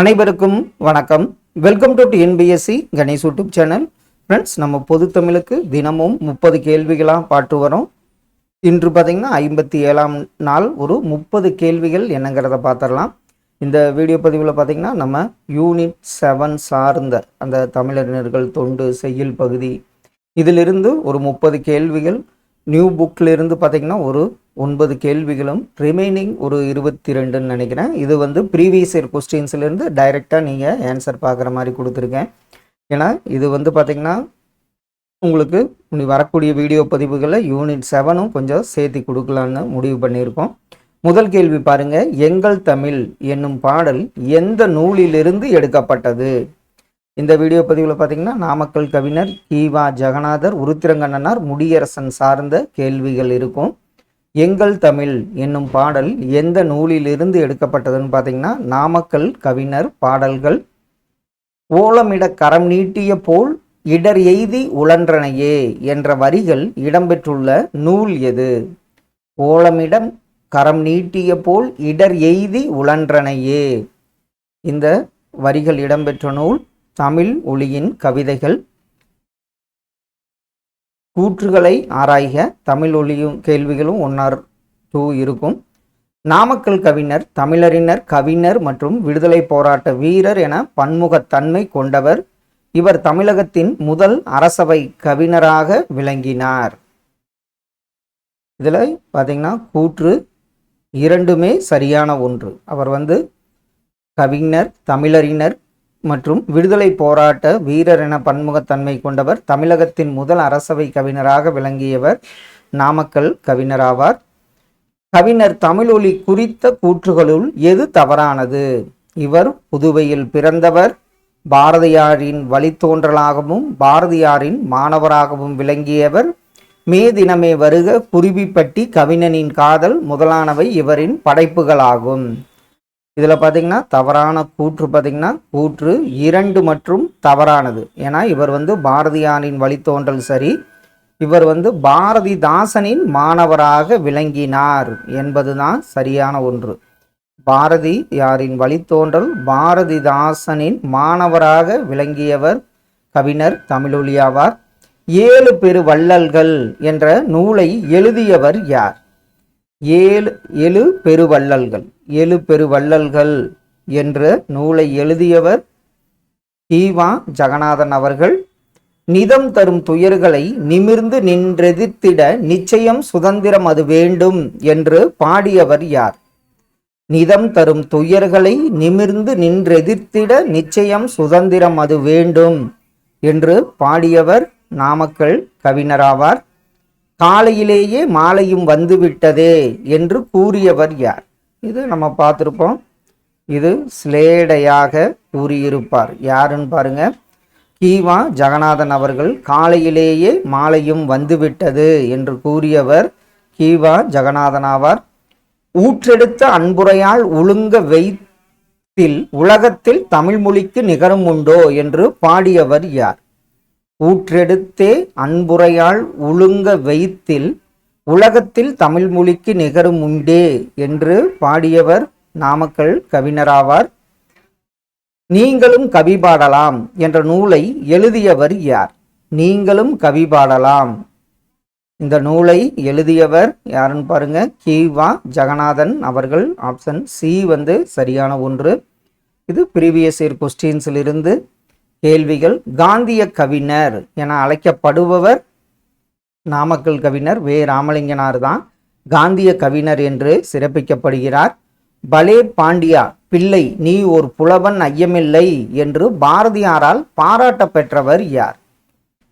அனைவருக்கும் வணக்கம். Welcome to NPSC Ganesh YouTube channel friends நம்ம பொது தமிழுக்கு தினமும் முப்பது கேள்விகளாக பாட்டு வரோம். இன்று பார்த்தீங்கன்னா ஐம்பத்தி ஏழாம் நாள். ஒரு முப்பது கேள்விகள் என்னங்கிறத பார்த்துடலாம் இந்த வீடியோ பதிவில் பார்த்தீங்கன்னா நம்ம யூனிட் செவன் சார்ந்த அந்த தமிழறிஞர்கள் தொண்டு செய்யுள் பகுதி இதிலிருந்து ஒரு முப்பது கேள்விகள் நியூ புக்கில் இருந்து பார்த்தீங்கன்னா ஒரு ஒன்பது கேள்விகளும் ரிமைனிங் ஒரு இருபத்தி ரெண்டுன்னு நினைக்கிறேன். இது வந்து ப்ரீவியஸ் இயர் கொஸ்டின்ஸ்லேருந்து டைரெக்டாக நீங்கள் ஆன்சர் பார்க்குற மாதிரி கொடுத்துருக்கேன். ஏன்னா இது வந்து பார்த்தீங்கன்னா உங்களுக்கு இனி வரக்கூடிய வீடியோ பதிவுகளை யூனிட் செவனும் கொஞ்சம் சேர்த்து கொடுக்கலான்னு முடிவு பண்ணியிருக்கோம். முதல் கேள்வி பாருங்க. எங்கள் தமிழ் என்னும் பாடல் எந்த நூலிலிருந்து எடுக்கப்பட்டது? இந்த வீடியோ பதிவில் பார்த்தீங்கன்னா நாமக்கல் கவிஞர் கீவா ஜெகநாதர் உருத்திரங்கண்ணனார் முடியரசன் சார்ந்த கேள்விகள் இருக்கும். எங்கள் தமிழ் என்னும் பாடல் எந்த நூலிலிருந்து எடுக்கப்பட்டதுன்னு பார்த்தீங்கன்னா நாமக்கல் கவிஞர் பாடல்கள். ஓலமிட கரம் நீட்டிய போல் இடர் எய்தி உழன்றனையே என்ற வரிகள் இடம்பெற்றுள்ள நூல் எது? ஓலமிடம் கரம் நீட்டிய போல் இடர் எய்தி உழன்றனையே. இந்த வரிகள் இடம்பெற்ற நூல் தமிழ் ஒளியின் கவிதைகள். கூற்றுகளை ஆராய்க. தமிழ் ஒளியும் கேள்விகளும் ஒன்னார் டூ இருக்கும். நாமக்கல் கவிஞர் தமிழறிஞர் கவிஞர் மற்றும் விடுதலை போராட்ட வீரர் என பன்முகத்தன்மை கொண்டவர் இவர் தமிழகத்தின் முதல் அரசவை கவிஞராக விளங்கினார். இதில் பார்த்தீங்கன்னா கூற்று இரண்டுமே சரியான ஒன்று. அவர் வந்து கவிஞர் தமிழறிஞர் மற்றும் விடுதலை போராட்ட வீரர் என பன்முகத்தன்மை கொண்டவர் தமிழகத்தின் முதல் அரசவை கவிஞராக விளங்கியவர் நாமக்கல் கவிஞராவார். கவிஞர் தமிழொலி குறித்த கூற்றுகளுள் எது தவறானது? இவர் புதுவையில் பிறந்தவர் பாரதியாரின் வழித்தோன்றலாகவும் பாரதியாரின் மாணவராகவும் விளங்கியவர். மே தினமே வருக குருவிப்பட்டி கவிஞனின் காதல் முதலானவை இவரின் படைப்புகளாகும். இதில் பார்த்தீங்கன்னா தவறான கூற்று பார்த்தீங்கன்னா கூற்று இரண்டு மற்றும் தவறானது. ஏன்னா இவர் வந்து பாரதியாரின் வழித்தோன்றல் சரி. இவர் வந்து பாரதிதாசனின் மாணவராக விளங்கினார் என்பதுதான் சரியான ஒன்று. பாரதி யாரின் வழித்தோன்றல் பாரதிதாசனின் மாணவராக விளங்கியவர் கவிஞர் தமிழொலியாவார் ஏழு பெரு வள்ளல்கள் என்ற நூலை எழுதியவர் யார்? ஏழு எழு பெருவள்ளல்கள் ஏழு பெருவள்ளல்கள் என்ற நூலை எழுதியவர் ஈவா ஜெகநாதன் அவர்கள். நிதம் தரும் துயர்களை நிமிர்ந்து நின்றெதிர்த்திட நிச்சயம் சுதந்திரம் அது வேண்டும் என்று பாடியவர் யார்? நிதம் தரும் துயர்களை நிமிர்ந்து நின்றெதிர்த்திட நிச்சயம் சுதந்திரம் அது வேண்டும் என்று பாடியவர் நாமக்கல் கவிஞராவார். காலையிலேயே மாலையும் வந்துவிட்டதே என்று கூறியவர் யார்? இது நம்ம பார்த்துருப்போம். இது ஸ்லேடையாக கூறியிருப்பார். யாருன்னு பாருங்க. கீவா ஜெகநாதன் அவர்கள் காலையிலேயே மாலையும் வந்துவிட்டது என்று கூறியவர் கீவா ஜெகநாதன் ஆவார். ஊற்றெடுத்த அன்புரையால் ஒழுங்க வைத்தில் உலகத்தில் தமிழ் மொழிக்கு நிகரும் உண்டோ என்று பாடியவர் யார்? ஊற்றெடுத்தே அன்புரையால் ஒழுங்க வைத்தில் உலகத்தில் தமிழ் மொழிக்கு நிகரும் உண்டே என்று பாடியவர் நாமக்கல் கவிஞராவார். நீங்களும் கவி பாடலாம் என்ற நூலை எழுதியவர் யார்? நீங்களும் கவி பாடலாம். இந்த நூலை எழுதியவர் யாருன்னு பாருங்க. கீவா ஜெகநாதன் அவர்கள். ஆப்ஷன் சி வந்து சரியான ஒன்று. இது ப்ரீவியஸ் இயர் கொஸ்டின்ஸிலிருந்து கேள்விகள். காந்திய கவிஞர் என அழைக்கப்படுபவர் நாமக்கல் கவிஞர் வே. ராமலிங்கனார் தான் காந்திய கவிஞர் என்று சிறப்பிக்கப்படுகிறார். பலே பாண்டியா பிள்ளை நீ ஒரு புலவன் ஐயமில்லை என்று பாரதியாரால் பாராட்ட பெற்றவர் யார்?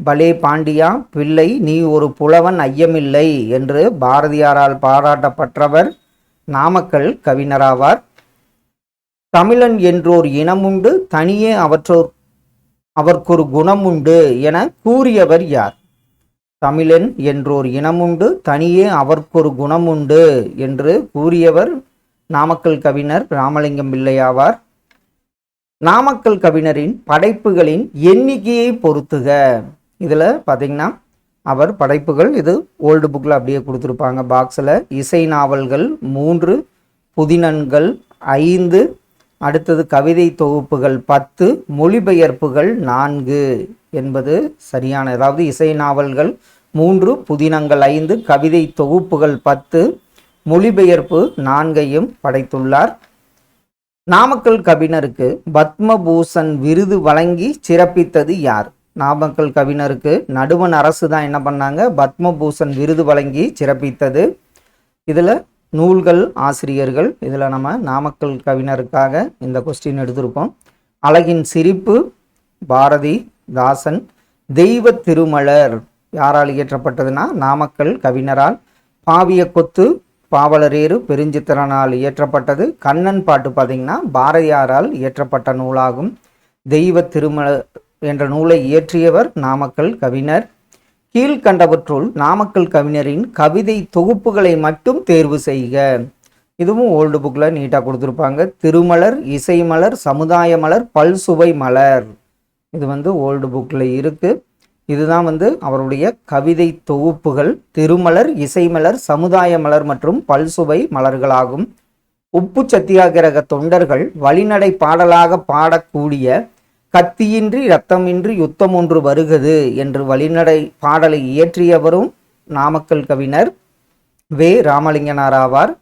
பலே பாண்டியா பிள்ளை நீ ஒரு புலவன் ஐயமில்லை என்று பாரதியாரால் பாராட்டப்பட்டவர் நாமக்கல் கவிஞராவார் தமிழன் என்றோர் இனமுண்டு தனியே அவற்றோர் அவர்க்கொரு குணமுண்டு என கூறியவர் யார்? தமிழன் என்றோர் இனமுண்டு தனியே அவர்க்கொரு குணமுண்டு என்று கூறியவர் நாமக்கல் கவிஞர் ராமலிங்கம் பிள்ளையாவார். நாமக்கல் கவிஞரின் படைப்புகளின் எண்ணிக்கையை பொறுத்துக. இதில் பார்த்தீங்கன்னா அவர் படைப்புகள் இது ஓல்டு புக்கில் அப்படியே கொடுத்துருப்பாங்க. பாக்ஸில் இசை நாவல்கள் மூன்று புதினன்கள் ஐந்து அடுத்தது கவிதை தொகுப்புகள் பத்து மொழிபெயர்ப்புகள் நான்கு என்பது சரியான அதாவது இசை நாவல்கள் மூன்று புதினங்கள் ஐந்து கவிதை தொகுப்புகள் பத்து மொழிபெயர்ப்பு நான்கையும் படைத்துள்ளார். நாமக்கல் கவிஞருக்கு பத்மபூஷன் விருது வழங்கி சிறப்பித்தது யார்? நாமக்கல் கவிஞருக்கு நடுவன் அரசு தான் என்ன பண்ணாங்க? பத்மபூஷன் விருது வழங்கி சிறப்பித்தது. இதில் நூல்கள் ஆசிரியர்கள். இதில் நம்ம நாமக்கல் கவிஞருக்காக இந்த கொஸ்டின் எடுத்திருக்கோம். அழகின் சிரிப்பு பாரதி தாசன் தெய்வ திருமலர். யாரால் இயற்றப்பட்டதுன்னா நாமக்கல் கவிஞரால். பாவிய கொத்து பாவலரேறு பெருஞ்சித்திரனால் இயற்றப்பட்டது. கண்ணன் பாட்டு பார்த்திங்கன்னா பாரதியாரால் இயற்றப்பட்ட நூலாகும். தெய்வ திருமலர் என்ற நூலை இயற்றியவர் நாமக்கல் கவிஞர். கீழ்கண்டவற்றுள் நாமக்கல் கவிஞரின் கவிதை தொகுப்புகளை மட்டும் தேர்வு செய்க. இதுவும் ஓல்டு புக்கில் நீட்டாக கொடுத்துருப்பாங்க. திருமலர் இசைமலர் சமுதாய மலர் பல்சுவை மலர். இது வந்து ஓல்டு புக்கில் இருக்குது இதுதான் வந்து அவருடைய கவிதை தொகுப்புகள். திருமலர் இசைமலர் சமுதாய மலர் மற்றும் பல்சுவை மலர்களாகும். உப்பு சத்தியாகிரக தொண்டர்கள் வழிநடை பாடலாக பாடக்கூடிய கத்தியின்றி இரத்தமின்றி யுத்தம் ஒன்று வருகிறது என்று வழிநடை பாடலை இயற்றியவரும் நாமக்கல் கவிஞர் வே. ராமலிங்கனார் ஆவார்.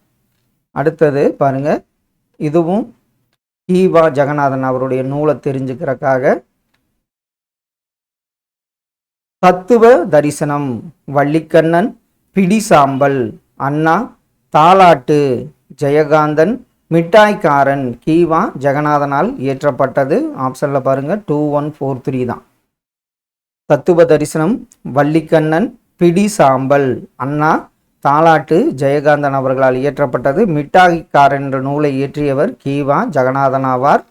அடுத்தது பாருங்க இதுவும் ஈவா ஜெகநாதன் அவருடைய நூலை தெரிஞ்சுக்கிறக்காக. தத்துவ தரிசனம் வள்ளிக்கண்ணன் பிடிசாம்பல் அண்ணா தாலாட்டு ஜெயகாந்தன் மிட்டாய்க்காரன் கீவா ஜெகநாதனால் இயற்றப்பட்டது. ஆப்ஷனில் பாருங்க டூ ஒன் ஃபோர் த்ரீ தான். தத்துவ தரிசனம் வள்ளிக்கண்ணன் பிடி சாம்பல். அண்ணா தாலாட்டு ஜெயகாந்தன் அவர்களால் இயற்றப்பட்டது. மிட்டாய்க்காரன் என்ற நூலை இயற்றியவர் கீவா ஜெகநாதன் ஆவார்.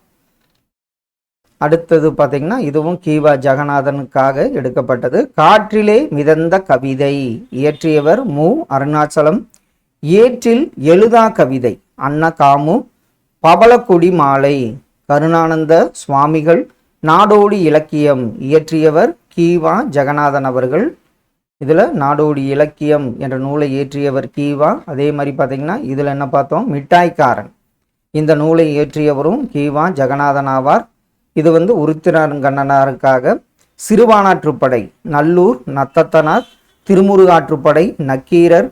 அடுத்தது பார்த்திங்கன்னா இதுவும் கீவா ஜெகநாதனுக்காக எடுக்கப்பட்டது. காற்றிலே மிதந்த கவிதை இயற்றியவர் மு. அருணாச்சலம். ஏற்றில் எழுதா கவிதை. அன்னகாமு பவளக்குடி மாலை. கருணானந்த சுவாமிகள் நாடோடி இலக்கியம் இயற்றியவர் கீவா ஜெகநாதன் அவர்கள். இதில் நாடோடி இலக்கியம் என்ற நூலை இயற்றியவர் கீவா அதே மாதிரி பார்த்தீங்கன்னா இதில் என்ன பார்த்தோம்? மிட்டாய்க்காரன். இந்த நூலை இயற்றியவரும் கீவா ஜெகநாதன் ஆவார். இது வந்து உருத்திரங்கண்ணனாருக்காக சிறுவானாற்றுப்படை நல்லூர் நத்தத்தனார் திருமுருகாற்றுப்படை நக்கீரர்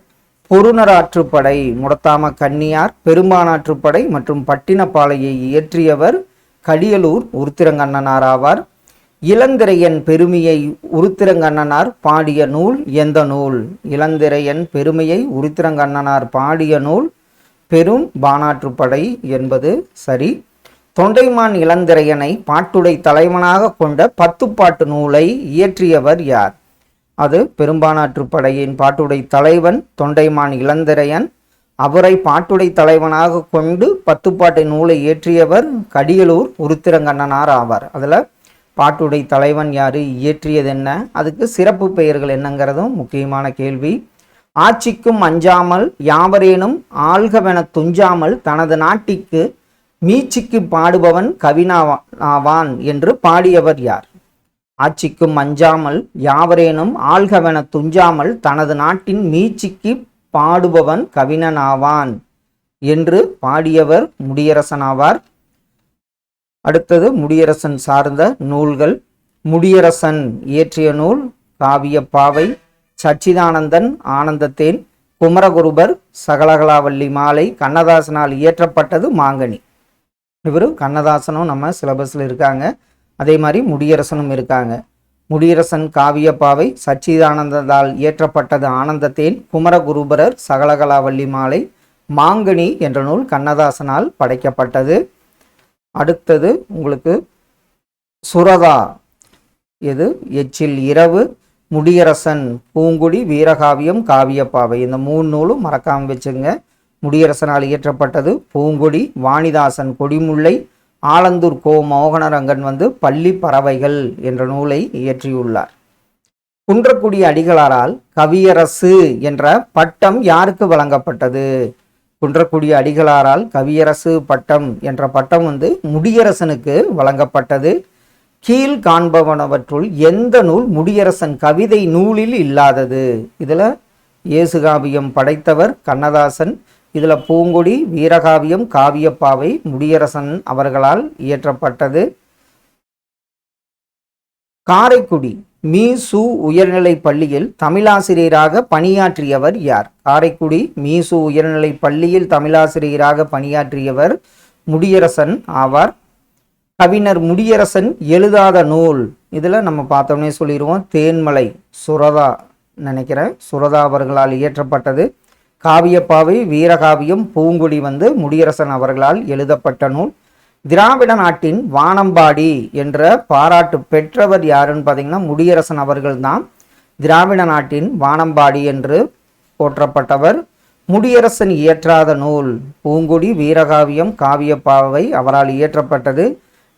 பொருணராற்றுப்படை முடத்தாம கன்னியார் பெரும்பானாற்றுப்படை மற்றும் பட்டினப்பாளையை இயற்றியவர் கடியலூர் உருத்திரங்கண்ணனார் ஆவார். இளந்திரையன் பெருமையை உருத்திரங்கண்ணனார் பாடிய நூல் எந்த நூல்? இளந்திரையன் பெருமையை உருத்திரங்கண்ணனார் பாடிய நூல் பெரும் பானாற்றுப்படை என்பது சரி. தொண்டைமான் இளந்திரையனை பாட்டுடை தலைவனாக கொண்ட பத்துப்பாட்டு நூலை இயற்றியவர் யார்? அது பெரும்பானாற்றுப்படையின் பாட்டுடை தலைவன் தொண்டைமான் இளந்திரையன். அவரை பாட்டுடை தலைவனாக கொண்டு பத்துப்பாட்டை நூலை இயற்றியவர் கடியலூர் உருத்திரங்கண்ணனார் ஆவார். அதில் பாட்டுடை தலைவன் யார் இயற்றியது என்ன அதுக்கு சிறப்பு பெயர்கள் என்னங்கிறதும் முக்கியமான கேள்வி. ஆட்சிக்கும் அஞ்சாமல் யாவரேனும் ஆள்கவென துஞ்சாமல் தனது நாட்டிற்கு மீட்சிக்கு பாடுபவன் கவினாவான் என்று பாடியவர் யார்? ஆட்சிக்கும் அஞ்சாமல் யாவரேனும் ஆள்கவென துஞ்சாமல் தனது நாட்டின் மீட்சிக்கு பாடுபவன் கவினனாவான் என்று பாடியவர் முடியரசனாவார். அடுத்தது முடியரசன் சார்ந்த நூல்கள். முடியரசன் இயற்றிய நூல் காவிய பாவை சச்சிதானந்தன் ஆனந்தத்தேன் குமரகுருபர் சகலகலாவல்லி மாலை கண்ணதாசனால் இயற்றப்பட்டது மாங்கனி. இவர் கண்ணதாசனும் நம்ம சிலபஸில் இருக்காங்க. அதே மாதிரி முடியரசனும் இருக்காங்க. முடியரசன் காவியப்பாவை சச்சிதானந்ததால் இயற்றப்பட்டது ஆனந்தத்தேன் குமரகுருபரர் சகலகலாவல்லி மாலை மாங்கனி என்ற நூல் கண்ணதாசனால் படைக்கப்பட்டது. அடுத்தது உங்களுக்கு சுரதா எது? எச்சில் இரவு முடியரசன் பூங்குடி வீரகாவியம் காவியப்பாவை. இந்த மூணு நூலும் மறக்காமல் வச்சுங்க. முடியரசனால் இயற்றப்பட்டது பூங்குடி வாணிதாசன் கொடிமுல்லை ஆலந்தூர் கோ மோகனரங்கன் வந்து பள்ளி பறவைகள் என்ற நூலை இயற்றியுள்ளார். குன்றக்குடி அடிகளாரால் கவியரசு என்ற பட்டம் யாருக்கு வழங்கப்பட்டது? குன்றக்குடி அடிகளாரால் கவியரசு பட்டம் என்ற பட்டம் வந்து முடியரசனுக்கு வழங்கப்பட்டது. கீழ் காண்பவனவற்றுள் எந்த நூல் முடியரசன் கவிதை நூலில் இல்லாதது? இதில் இயேசுகாவியம் படைத்தவர் கண்ணதாசன் இதில் பூங்கொடி வீரகாவியம் காவியப்பாவை முடியரசன் அவர்களால் இயற்றப்பட்டது. காரைக்குடி மீ. சு. உயர்நிலை பள்ளியில் தமிழாசிரியராக பணியாற்றியவர் யார்? காரைக்குடி மீ. சு. உயர்நிலை பள்ளியில் தமிழாசிரியராக பணியாற்றியவர் முடியரசன் ஆவார். கவிஞர் முடியரசன் எழுதாத நூல். இதில் நம்ம பார்த்தோம்னே சொல்லிடுவோம். தேன்மலை சுரதா நினைக்கிறேன். சுரதா அவர்களால் இயற்றப்பட்டது. காவியப்பாவை வீரகாவியம் பூங்குடி வந்து முடியரசன் அவர்களால் எழுதப்பட்ட நூல். திராவிட நாட்டின் வானம்பாடி என்ற பாராட்டு பெற்றவர் யாருன்னு பார்த்தீங்கன்னா முடியரசன் அவர்கள்தான். திராவிட நாட்டின் வானம்பாடி என்று போற்றப்பட்டவர். முடியரசன் இயற்றாத நூல் பூங்குடி வீரகாவியம் காவியப்பாவை அவரால் இயற்றப்பட்டது.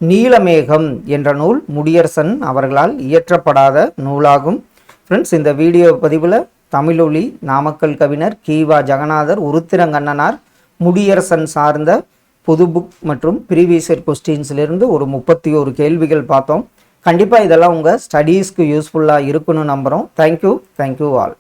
நீலமேகம் என்ற நூல் முடியரசன் அவர்களால் இயற்றப்படாத நூலாகும். ஃப்ரெண்ட்ஸ் இந்த வீடியோ பதிவில் தமிழொலி நாமக்கல் கவிஞர் கீவா ஜெகநாதர் உருத்திரங்கண்ணனார் முடியரசன் சார்ந்த பொது புக் மற்றும் ப்ரீவியஸர் கொஸ்டின்ஸ்லேருந்து ஒரு முப்பத்தி ஒரு கேள்விகள் பார்த்தோம். கண்டிப்பாக இதெல்லாம் உங்கள் ஸ்டடீஸ்க்கு யூஸ்ஃபுல்லாக இருக்குன்னு நம்புகிறோம் தேங்க்யூ தேங்க்யூ ஆல்